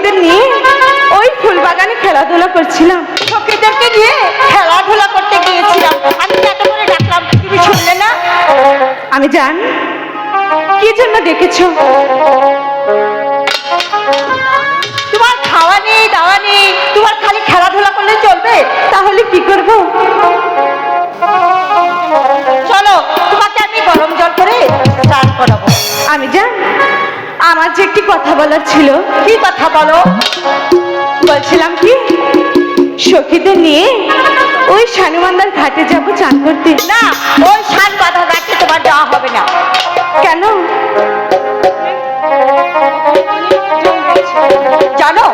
সখীদের নিয়ে ওই ফুল বাগানে খেলাধুলা করছিলাম। সখীদেরকে নিয়ে খেলাধুলা করতে গিয়েছিলাম। আমি এত করে ডাকলাম তুমি শুনলে না? আমি জান কি জন্য ডেকেছো? তোমার খাওয়া নেই দাওয়া নেই তোমার খালি খেলাধুলা করলে চলবে? তাহলে কি করব? কথা বলার ছিল? কি কথা বলো? বলছিলাম কি? সখীদের নিয়ে ওই শানুমান্দার ঘাটে যাব চান করতে। না, ওই সাত বাধা রাখতে তোমার যাওয়া হবে না। কেন? জানো,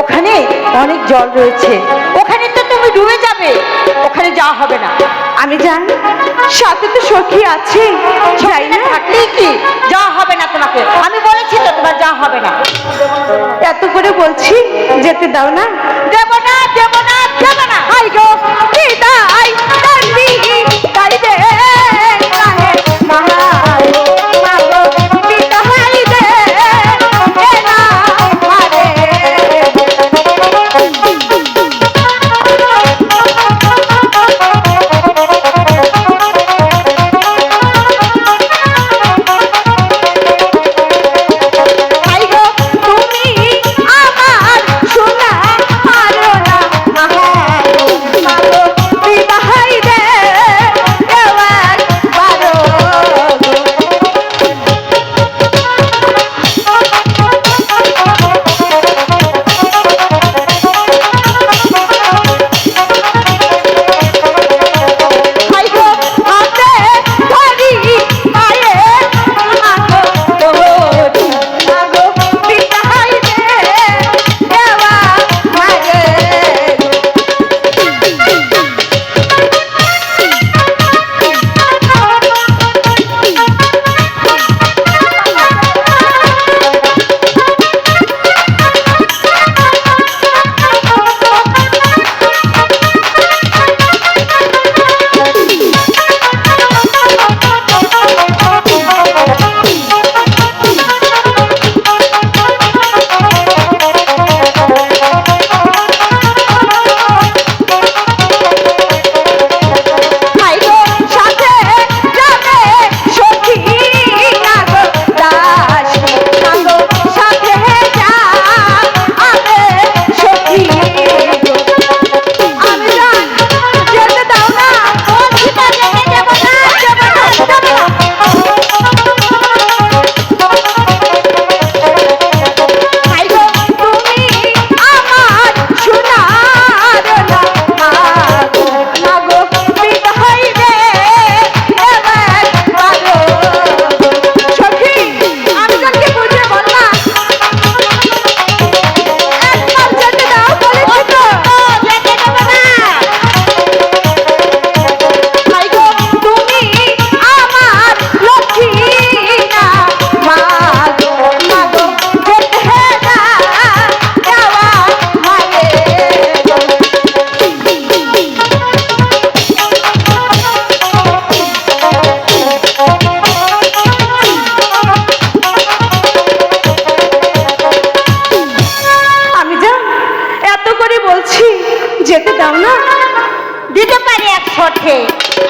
ওখানে অনেক জল রয়েছে। ওখানে তো তুমি ডুবে যাবে। ওখানে যাওয়া হবে না। আমি জান সাথে তো সখী আছে। যাই না। থাকলেই কি? যাওয়া হবে না তোমাকে। আমি বলেছি তো তোমার যাওয়া হবে না। এত করে বলছি যেতে দাও না। দিতে পারি এক শর্তে।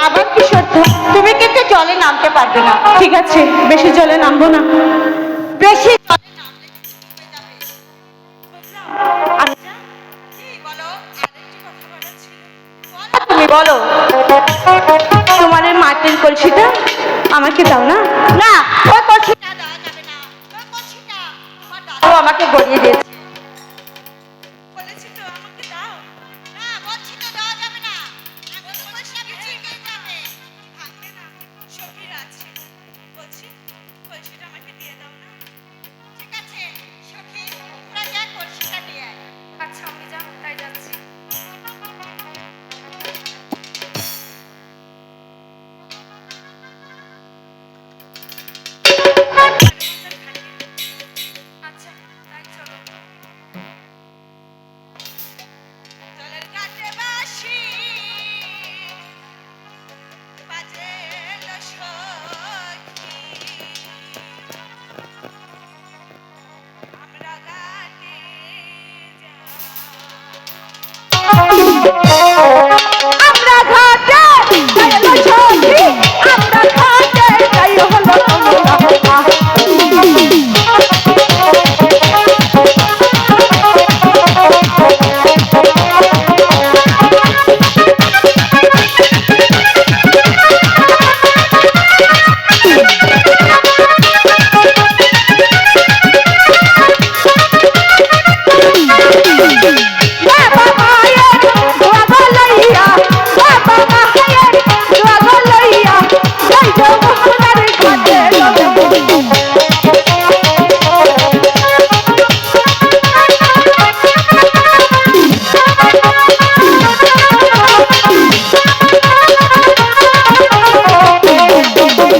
আবার কি শর্ত? তুমি কিন্তু জলে নামতে পারবে না। ঠিক আছে বেশি জলে নামবো না। বেশি জলে নামলে আমি- তুমি বলো। তোমার মাটির কলসিটা আমাকে দাও না? না ওই কলসিটা দেওয়া যাবে না। ওই কলসিটা আমাকে গড়িয়ে দিয়েছে।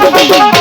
Thank you.